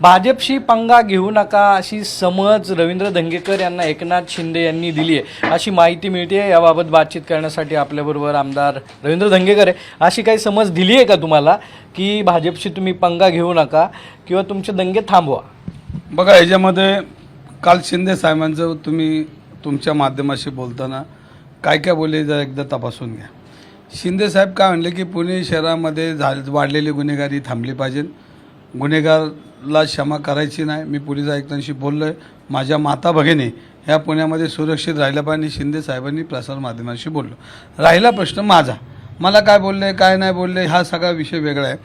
भाजपशी पंगा घेऊ नका अशी समज रवींद्र धंगेकर यांना एकनाथ शिंदे यांनी दिली आहे. अशी माहिती मिळते याबाबत बातचीत करण्यासाठी आपल्याबरोबर आमदार रवींद्र धंगेकर आहे. अशी काही समज दिली आहे का तुम्हाला की भाजपशी तुम्ही पंगा घेऊ नका किंवा तुमचे दंगे थांबवा? बघा याच्यामध्ये काल शिंदे साहेबांचं तुम्ही तुमच्या माध्यमाशी बोलताना काय काय बोलले जर एकदा तपासून घ्या. शिंदे साहेब काय म्हणले की पुणे शहरामध्ये झा वाढलेली गुन्हेगारी थांबली पाहिजे. गुन्हेगारला क्षमा करायची नाही. मी पोलीस आयुक्तांशी बोललो आहे माझ्या माता भगिनी ह्या पुण्यामध्ये सुरक्षित राहिलं पाहिजे शिंदे साहेबांनी प्रसारमाध्यमांशी बोललो. राहिला प्रश्न माझा. मला काय बोलले काय नाही बोलले हा सगळा विषय वेगळा आहे.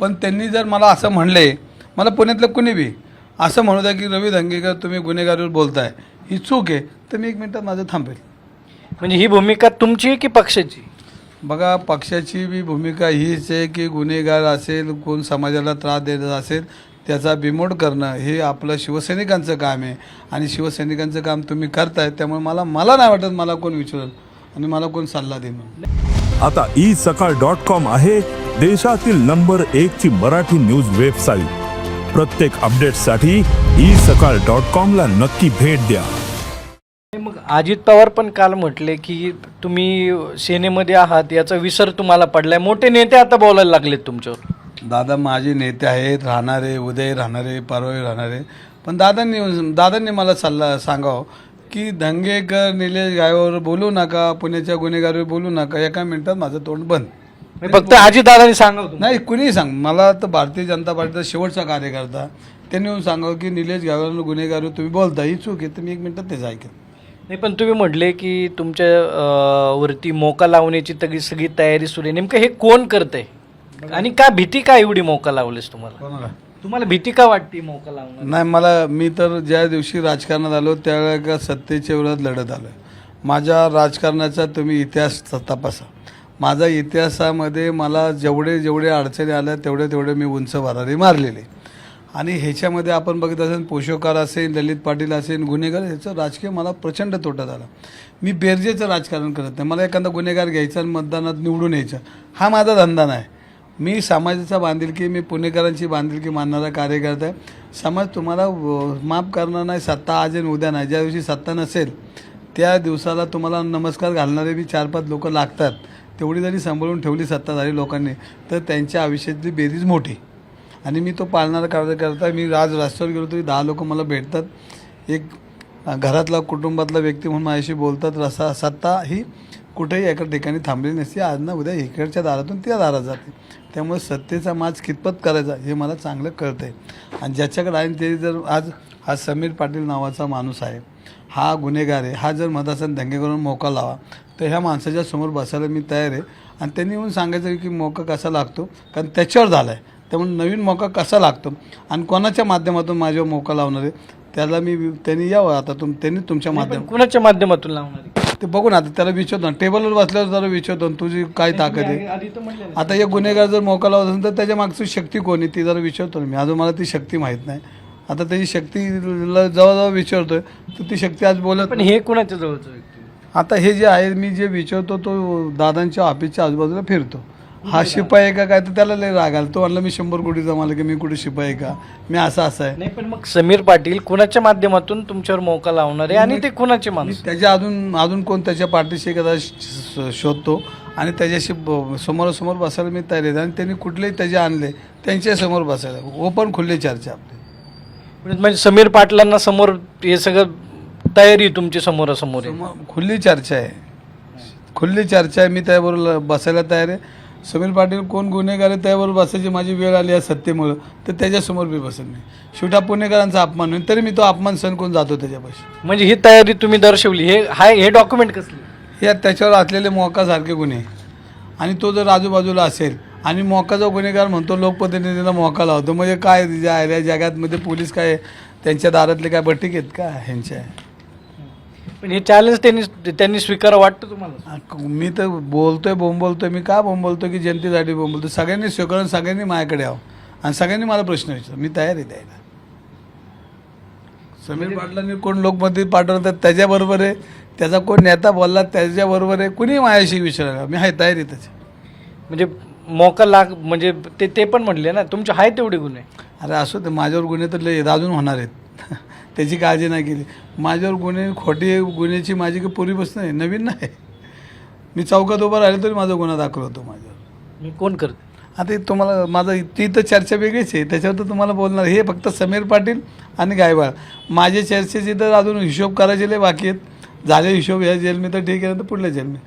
पण त्यांनी जर मला असं म्हणले मला पुण्यातलं कुणी बी असं म्हणू द्या की रवी धंगेकर तुम्ही गुन्हेगारीवर बोलताय. ही चूक आहे. तर मी एक मिनटात माझं थांबेल. म्हणजे ही भूमिका तुमची की पक्षाची? बघा पक्षाची बी भूमिका हीच आहे की गुन्हेगार असेल कोण समाजाला त्रास देत असेल त्याचा बिमोड करणं हे आपलं शिवसैनिकांचं काम आहे. आणि शिवसैनिकांचं काम तुम्ही करताय त्यामुळे मला मला नाही वाटत मला कोण विचारेल आणि मला कोण सल्ला देणं आता ई सकाळ डॉट कॉम आहे देशातील नंबर एक ची मराठी न्यूज वेबसाईट. प्रत्येक अपडेटसाठी ई सकाळ डॉट कॉमला नक्की भेट द्या. अजित पवार पण काल म्हटले की तुम्ही सेनेमध्ये आहात याचा विसर तुम्हाला पडलाय. मोठे नेते आता बोलायला लागलेत तुमच्यावर. दादा माझे नेते आहेत राहणारे उदय राहणारे परवा राहणारे. पण दादांनी दादांनी मला सल्ला सांगावं की दंगेकर निलेश गायवर बोलू नका पुण्याच्या गुन्हेगारीवर बोलू नका एका मिनिटात माझं तोंड बंद. म्हणजे फक्त अजितदादांनी सांगावं नाही कुणीही सांग. मला तर भारतीय जनता पार्टीचा शेवटचा कार्यकर्ता त्यांनी येऊन सांगावं की निलेश गायवर गुन्हेगारीवर तुम्ही बोलता ही चूक आहे तर मी एक मिनिटात तेच ऐकेन नाही पण तुम्ही म्हटले की तुमच्या अं, वरती मोका लावण्याची तगी सगळी तयारी सुरू आहे. नेमकं हे कोण करतंय? आणि का भीती का एवढी मोका लावलीस तुम्हाला? कोणाला? तुम्हाला भीती का वाटते मोका लावणार नाही मला मी तर ज्या दिवशी राजकारणात आलो त्यावेळेला सत्तेच्या विरोधात लढत आलो माझ्या राजकारणाचा तुम्ही इतिहास त- तपासा. माझा इतिहासामध्ये मला जेवढे जेवढे अडचणी आल्या तेवढे तेवढे मी उंच भरारी मारलेले. आणि ह्याच्यामध्ये आपण बघत असेल पोषकार असेल ललित पाटील असेल गुन्हेगार ह्याचं राजकीय मला प्रचंड तोटा झाला. मी बेरजेचं राजकारण करत नाही. मला एखादा गुन्हेगार घ्यायचा आणि मतदानात निवडून यायचं. हा माझा धंदा नाही. मी समाजाचा बांधिलकी मी पुणेकरांची बांधिलकी मानणारा कार्यकर्ता आहे. समाज तुम्हाला माफ करणार नाही सत्ता आज आणि उद्या नाही. ज्या दिवशी सत्ता नसेल त्या दिवसाला तुम्हाला नमस्कार घालणारे मी चार पाच लोक लागतात. तेवढी जरी सांभाळून ठेवली सत्ताधारी लोकांनी तर त्यांच्या आयुष्यातली बेरीज मोठी. आणि मी तो पाळणारा कार्यकर्ता मी आज रस्त्यावर गेलो तरी दहा लोक मला भेटतात. एक घरातला कुटुंबातला व्यक्ती म्हणून माझ्याशी बोलतात. रसा सत्ता ही कुठेही एका ठिकाणी थांबलेली नसते. आज ना उद्या इकडच्या दारातून त्या दारात जाते. त्यामुळे सत्तेचा माज कितपत करायचा हे मला चांगलं कळतं आहे आणि ज्याच्याकडे आहे ते जर आज हा समीर पाटील नावाचा माणूस आहे. हा गुन्हेगार आहे. हा जर मधाचा दंगे करून मोका लावा तर ह्या माणसाच्या समोर बसायला मी तयार आहे. आणि त्यांनी येऊन सांगायचं की मोका कसा लागतो? कारण त्याच्यावर झाला आहे त्यामुळे नवीन मोका कसा लागतो? आणि कोणाच्या माध्यमातून माझ्यावर मोका लावणार आहे? त्याला मी त्यांनी यावं आता तुम त्यांनी तुमच्या माध्यम कुणाच्या माध्यमातून लावणार आहे? ते बघू ना आता त्याला विचारतो ना. टेबलवर बसल्यावर जरा विचारतो ना तुझी काय ताकद आहे. आता एक गुन्हेगार जर मोका लावत असेल तर त्याच्या मागची शक्ती कोणी ती जरा विचारतो ना मी. अजून मला ती शक्ती माहीत नाही. आता त्याची शक्तीला जवळजवळ विचारतोय तर ती शक्ती आज बोलत पण हे कुणाच्या जवळचं आता हे जे आहे मी जे विचारतो तो दादांच्या ऑफिसच्या आजूबाजूला फिरतो. हा शिपाई आहे का? काय तर त्याला लय राग आला. तो म्हणला मी शंभर कोटी जमाला की मी कुठे शिपाई आहे का? मी असं असं आहे. नाही पण मग समीर पाटील कुणाच्या माध्यमातून तुमच्यावर मोका लावणार आहे? आणि ते कुणाचे माणूस? त्याच्या अजून अजून कोण त्याच्या पाठीशी एखादा श- शोधतो आणि त्याच्याशी ब- समोरासमोर बसायला मी तयार आहे. आणि त्यांनी कुठलेही त्याचे आणले त्यांच्यासमोर बसायला. ओपन खुल्ली चर्चा आपली. म्हणजे समीर पाटलांना समोर हे सगळं तयारी तुमची समोरासमोर आहे. समोर खुल्ली चर्चा आहे. खुल्ली चर्चा आहे. मी त्याबरोबर बसायला तयार आहे. समीर पाटील कोण गुन्हेगार आहे त्याबरोबर बसायची माझी वेळ आली आहे सत्तेमुळं. तर त्याच्यासमोर मी बसेल मी शेवटा पुणेकरांचा अपमान होईल तरी मी तो अपमान सहन करून जातो त्याच्यापाशी. म्हणजे ही तयारी तुम्ही दर्शवली. हे हाय हे डॉक्युमेंट कसले? हे त्याच्यावर असलेले मोकासारखे गुन्हे. आणि तो जर आजूबाजूला असेल आणि मोकाचा गुन्हेगार म्हणतो लोकप्रतिनिधींना मोका लावतो म्हणजे काय ज्या या जगातमध्ये पोलीस काय त्यांच्या दारातले काय बट्टिक आहेत का ह्यांच्या? पण हे चॅलेंज त्यांनी त्यांनी स्वीकारा वाटतं तुम्हाला? मी तर बोलतोय बोंब बोलतोय. मी का बोंब बोलतोय की जनतेसाठी बोंब बोलतोय? सगळ्यांनी स्वीकारून सगळ्यांनी माझ्याकडे यावं. आणि सगळ्यांनी मला प्रश्न विचार मी तयार आहे द्यायला समीर पाटलांनी कोण लोकमत पाठवलं तर त्याच्याबरोबर आहे. त्याचा कोण नेता बोलला त्याच्याबरोबर आहे. कुणी माझ्याशी विचारायला मी आहे तयार त्याच्या म्हणजे मोका लाग म्हणजे ते ते पण म्हणले ना तुमचे आहे तेवढे गुन्हे. अरे असो ते माझ्यावर गुन्हे तर लय आहेत, अजून होणार आहेत. त्याची काळजी नाही केली. माझ्यावर गुन्हे खोटी गुन्ह्याची माझी काही पूर्वीपासून आहे नवीन नाही. मी चौकात उभा राहिलो तरी माझा गुन्हा दाखल होतो माझ्यावर. मी कोण करते? आता तुम्हाला माझा ती तर चर्चा वेगळीच आहे. त्याच्यावर तर तुम्हाला बोलणार. हे फक्त समीर पाटील आणि गायबाळ. माझे चर्चेचे तर अजून हिशोब करायचे लय बाकी आहेत. झाले हिशोब ह्या जेल मी तर ठीक आहे तर पुढल्या जेल मी.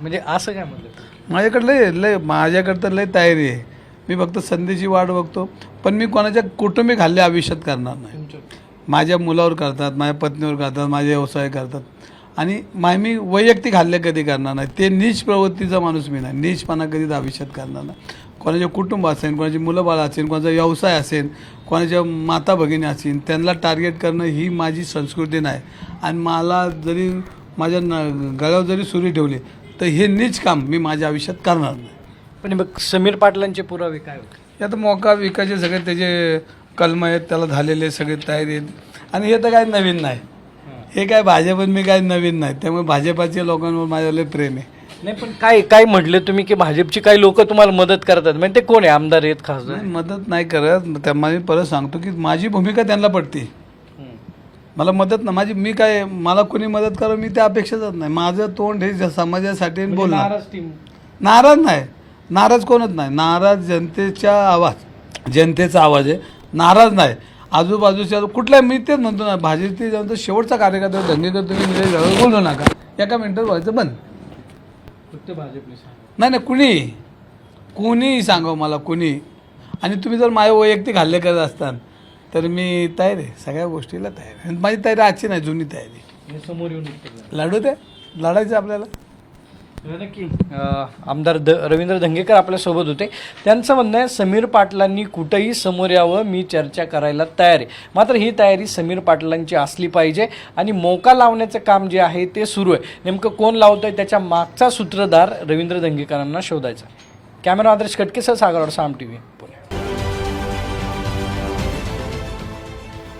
म्हणजे असं काय म्हणलं माझ्याकडे लय लय माझ्याकडे तर लय तयारी आहे. मी फक्त संधीची वाट बघतो. पण मी कोणाच्या कुटुंबिक हल्ले आयुष्यात करणार नाही. माझ्या मुलावर करतात माझ्या पत्नीवर करतात माझे व्यवसाय करतात. आणि मा मी वैयक्तिक हल्ले कधी करणार नाही. ते नीच प्रवृत्तीचा माणूस मी नाही. नीचपणा कधीच आयुष्यात करणार नाही. कोणाचे कुटुंब असेल कोणाची मुलं बाळ असेल कोणाचा व्यवसाय असेल कोणाच्या माता भगिनी असेल त्यांना टार्गेट करणं ही माझी संस्कृती नाही. आणि मला जरी माझ्या न गळ्यावर जरी सुरी ठेवली तर हे नीच काम मी माझ्या आयुष्यात करणार नाही. पण मग समीर पाटलांचे पुरावे काय होते? आता मोका विकायचे सगळे त्याचे कलम आहेत त्याला झालेले सगळे तयारी आहेत. आणि हे तर काय नवीन नाही. हे काय भाजपन मी काय नवीन नाही. त्यामुळे भाजपाच्या लोकांवर माझ्यावर प्रेम आहे. नाही पण काय काय म्हटले तुम्ही की भाजपची काही लोक तुम्हाला मदत करतात? म्हणजे ते कोण आहे? आमदार आहेत खासदार नाही, मदत नाही करत. त्यांना मी परत सांगतो की माझी भूमिका त्यांना पडते मला मदत ना माझी मी काय मला कोणी मदत करा मी त्या अपेक्षाच नाही. माझं तोंड हे ज- समाजासाठी म्हणजे बोलणार. नाराज टीम नाराज नाही. नाराज कोणच नाही. नाराज जनतेच्या आवाज जनतेचा आवाज आहे. नाराज नाही. आजूबाजूच्या कुठल्या मी तेच म्हणतो ना भाजपचे जनता शेवटचा कार्यकर्ता दंगेकर तुम्ही म्हणजे जवळ बोलू नका. एका मिनिटात व्हायचं बंद. फक्त भाजपने. नाही नाही कुणी? कुणीही सांगावं मला कुणी? आणि तुम्ही जर माझ्या वैयक्तिक हल्ले करत असताल तर मी तयार आहे सगळ्या गोष्टीला तयार आहे. आणि माझी तयारी आजची नाही जुनी तयारी. मी समोर येऊन द्या. लढू दे लढायचं आपल्याला. नक्की आमदार द रवींद्र धंगेकर आपल्यासोबत होते. त्यांचं म्हणणं आहे समीर पाटलांनी कुठंही समोर यावं मी चर्चा करायला तयार आहे. मात्र ही तयारी समीर पाटलांची असली पाहिजे आणि मोका लावण्याचं काम जे आहे ते सुरू आहे. नेमकं कोण लावतंय त्याच्या मागचा सूत्रधार रवींद्र धंगेकरांना शोधायचा कॅमेरा आदर्श कटकेसह सागरवाड साम टी व्ही